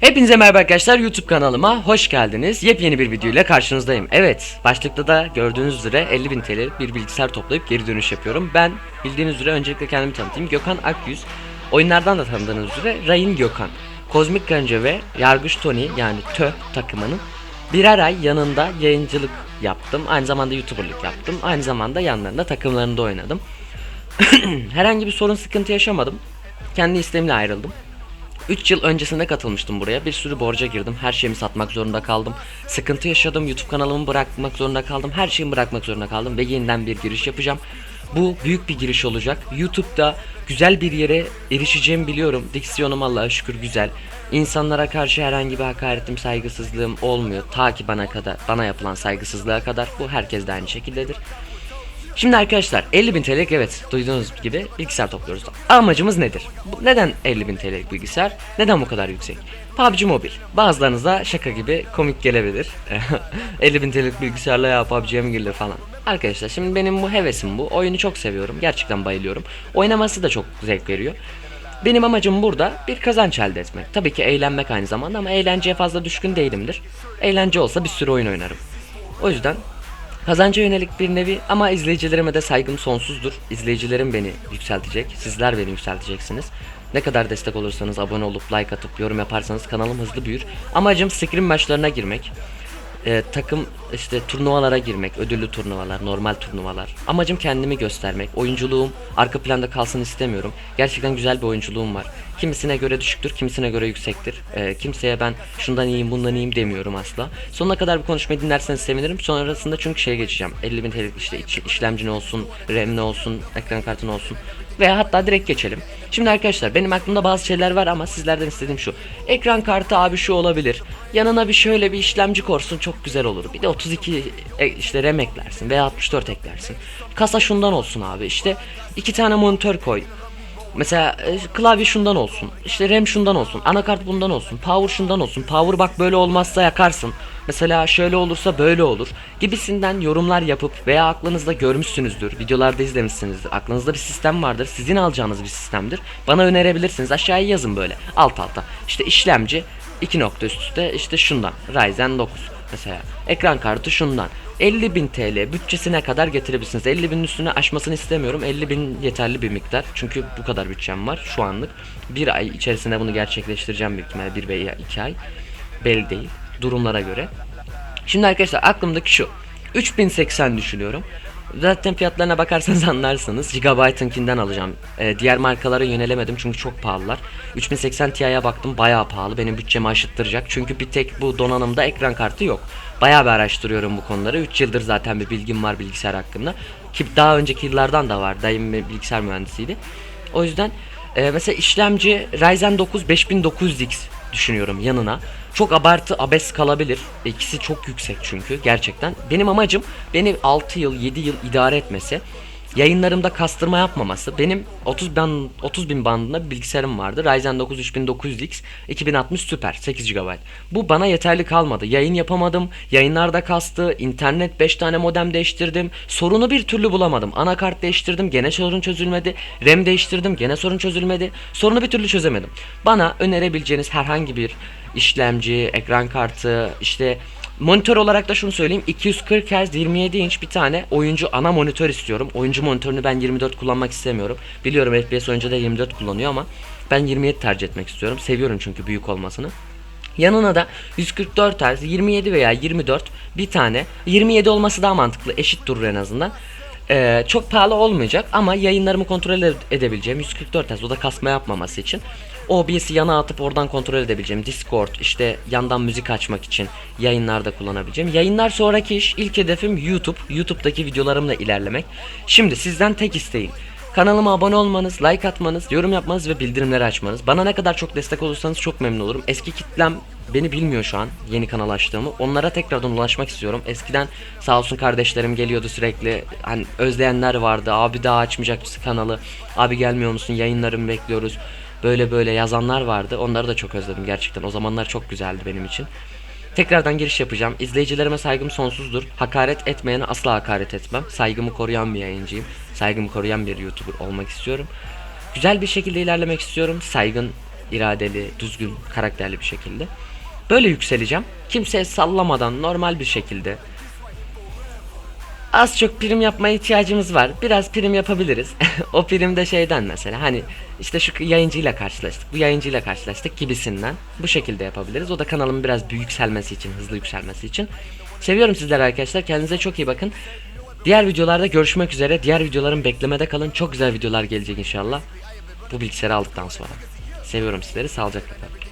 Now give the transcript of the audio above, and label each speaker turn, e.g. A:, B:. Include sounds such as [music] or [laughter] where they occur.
A: Hepinize merhaba arkadaşlar YouTube kanalıma hoş geldiniz. Yepyeni bir video ile karşınızdayım. Evet başlıkta da gördüğünüz üzere 50.000 TL bir bilgisayar toplayıp geri dönüş yapıyorum. Ben bildiğiniz üzere öncelikle kendimi tanıtayım. Gökhan Akyüz. Oyunlardan da tanıdığınız üzere Rayın Gökhan. Kozmik Karınca ve Yargıç Tony yani TÖ takımının birer ay yanında yayıncılık yaptım. Aynı zamanda YouTuber'lık yaptım. Aynı zamanda yanlarında takımlarında oynadım. [clears throat] Herhangi bir sorun sıkıntı yaşamadım. Kendi istemle ayrıldım. 3 yıl öncesinde katılmıştım buraya. Bir sürü borca girdim. Her şeyimi satmak zorunda kaldım. Sıkıntı yaşadım. YouTube kanalımı bırakmak zorunda kaldım. Her şeyimi bırakmak zorunda kaldım ve yeniden bir giriş yapacağım. Bu büyük bir giriş olacak. YouTube'da güzel bir yere erişeceğimi biliyorum. Diksiyonum Allah'a şükür güzel. İnsanlara karşı herhangi bir hakaretim, saygısızlığım olmuyor. Ta ki bana kadar, bana yapılan saygısızlığa kadar. Bu herkes de aynı şekildedir. Şimdi arkadaşlar 50.000 TL'lik evet duyduğunuz gibi bilgisayar topluyoruz. Amacımız nedir? Bu- Neden 50.000 TL'lik bilgisayar? Neden bu kadar yüksek? PUBG Mobile. Bazılarınıza şaka gibi komik gelebilir. [laughs] 50.000 TL'lik bilgisayarla ya PUBG'ye mi girilir falan. Arkadaşlar şimdi benim bu hevesim bu. Oyunu çok seviyorum. Gerçekten bayılıyorum. Oynaması da çok zevk veriyor. Benim amacım burada bir kazanç elde etmek. Tabii ki eğlenmek aynı zamanda ama eğlenceye fazla düşkün değilimdir. Eğlence olsa bir sürü oyun oynarım. O yüzden Kazanca yönelik bir nevi ama izleyicilerime de saygım sonsuzdur. İzleyicilerim beni yükseltecek, sizler beni yükselteceksiniz. Ne kadar destek olursanız, abone olup like atıp yorum yaparsanız kanalım hızlı büyür. Amacım scrim maçlarına girmek. Ee, takım işte turnuvalara girmek, ödüllü turnuvalar, normal turnuvalar. Amacım kendimi göstermek. Oyunculuğum arka planda kalsın istemiyorum. Gerçekten güzel bir oyunculuğum var. Kimisine göre düşüktür, kimisine göre yüksektir. Ee, kimseye ben şundan iyiyim, bundan iyiyim demiyorum asla. Sonuna kadar bu konuşmayı dinlerseniz sevinirim. Sonrasında çünkü şeye geçeceğim. 50 bin TL'lik işte iç- işlemci ne olsun, RAM ne olsun, ekran kartı ne olsun. Veya hatta direkt geçelim. Şimdi arkadaşlar benim aklımda bazı şeyler var ama sizlerden istediğim şu. Ekran kartı abi şu olabilir. Yanına bir şöyle bir işlemci korsun çok güzel olur. Bir de 32 e, işte RAM eklersin veya 64 eklersin. Kasa şundan olsun abi. İşte iki tane monitör koy. Mesela e, klavye şundan olsun. işte RAM şundan olsun. Anakart bundan olsun. Power şundan olsun. Power bak böyle olmazsa yakarsın. Mesela şöyle olursa böyle olur. Gibisinden yorumlar yapıp veya aklınızda görmüşsünüzdür. Videolarda izlemişsinizdir. Aklınızda bir sistem vardır. Sizin alacağınız bir sistemdir. Bana önerebilirsiniz. Aşağıya yazın böyle. Alt alta. İşte işlemci 2 nokta üst üste işte şundan. Ryzen 9 mesela. Ekran kartı şundan. 50.000 TL bütçesine kadar getirebilirsiniz. 50.000'in üstüne aşmasını istemiyorum. 50.000 yeterli bir miktar. Çünkü bu kadar bütçem var şu anlık. Bir ay içerisinde bunu gerçekleştireceğim büyük ihtimalle. Bir veya iki ay. Belli değil. Durumlara göre. Şimdi arkadaşlar aklımdaki şu. 3080 düşünüyorum. Zaten fiyatlarına bakarsanız [laughs] anlarsınız. Gigabyte'ınkinden alacağım. Ee, diğer markalara yönelemedim çünkü çok pahalılar. 3080 Ti'ye baktım bayağı pahalı. Benim bütçemi aşıttıracak. Çünkü bir tek bu donanımda ekran kartı yok. Bayağı bir araştırıyorum bu konuları. 3 yıldır zaten bir bilgim var bilgisayar hakkında. Ki daha önceki yıllardan da var. Dayım bilgisayar mühendisiydi. O yüzden e, mesela işlemci Ryzen 9 5900X düşünüyorum yanına. Çok abartı abes kalabilir. İkisi çok yüksek çünkü gerçekten. Benim amacım beni 6 yıl 7 yıl idare etmesi. Yayınlarımda kastırma yapmaması. Benim 30 bin 30 bin bandında bir bilgisayarım vardı. Ryzen 9 3900X 2060 Super 8 GB. Bu bana yeterli kalmadı. Yayın yapamadım. Yayınlarda kastı. internet 5 tane modem değiştirdim. Sorunu bir türlü bulamadım. Anakart değiştirdim. Gene sorun çözülmedi. RAM değiştirdim. Gene sorun çözülmedi. Sorunu bir türlü çözemedim. Bana önerebileceğiniz herhangi bir işlemci, ekran kartı, işte Monitör olarak da şunu söyleyeyim 240 Hz 27 inç bir tane oyuncu ana monitör istiyorum. Oyuncu monitörünü ben 24 kullanmak istemiyorum. Biliyorum FPS oyuncu da 24 kullanıyor ama ben 27 tercih etmek istiyorum. Seviyorum çünkü büyük olmasını. Yanına da 144 Hz 27 veya 24 bir tane 27 olması daha mantıklı eşit durur en azından. Ee, çok pahalı olmayacak ama yayınlarımı kontrol ede- edebileceğim 144 Hz o da kasma yapmaması için OBS'i yana atıp oradan kontrol edebileceğim Discord işte yandan müzik açmak için yayınlarda kullanabileceğim yayınlar sonraki iş ilk hedefim YouTube YouTube'daki videolarımla ilerlemek şimdi sizden tek isteğim Kanalıma abone olmanız, like atmanız, yorum yapmanız ve bildirimleri açmanız. Bana ne kadar çok destek olursanız çok memnun olurum. Eski kitlem beni bilmiyor şu an yeni kanal açtığımı. Onlara tekrardan ulaşmak istiyorum. Eskiden sağ olsun kardeşlerim geliyordu sürekli. Hani özleyenler vardı. Abi daha açmayacak kanalı? Abi gelmiyor musun? Yayınlarımı bekliyoruz. Böyle böyle yazanlar vardı. Onları da çok özledim gerçekten. O zamanlar çok güzeldi benim için. Tekrardan giriş yapacağım. İzleyicilerime saygım sonsuzdur. Hakaret etmeyene asla hakaret etmem. Saygımı koruyan bir yayıncıyım. Saygımı koruyan bir YouTuber olmak istiyorum. Güzel bir şekilde ilerlemek istiyorum. Saygın iradeli, düzgün, karakterli bir şekilde. Böyle yükseleceğim. Kimseye sallamadan normal bir şekilde. Az çok prim yapmaya ihtiyacımız var. Biraz prim yapabiliriz. [laughs] o prim de şeyden mesela hani işte şu yayıncıyla karşılaştık. Bu yayıncıyla karşılaştık gibisinden. Bu şekilde yapabiliriz. O da kanalın biraz büyük yükselmesi için, hızlı yükselmesi için. Seviyorum sizleri arkadaşlar. Kendinize çok iyi bakın. Diğer videolarda görüşmek üzere. Diğer videoların beklemede kalın. Çok güzel videolar gelecek inşallah. Bu bilgisayarı aldıktan sonra. Seviyorum sizleri. Sağlıcakla kalın.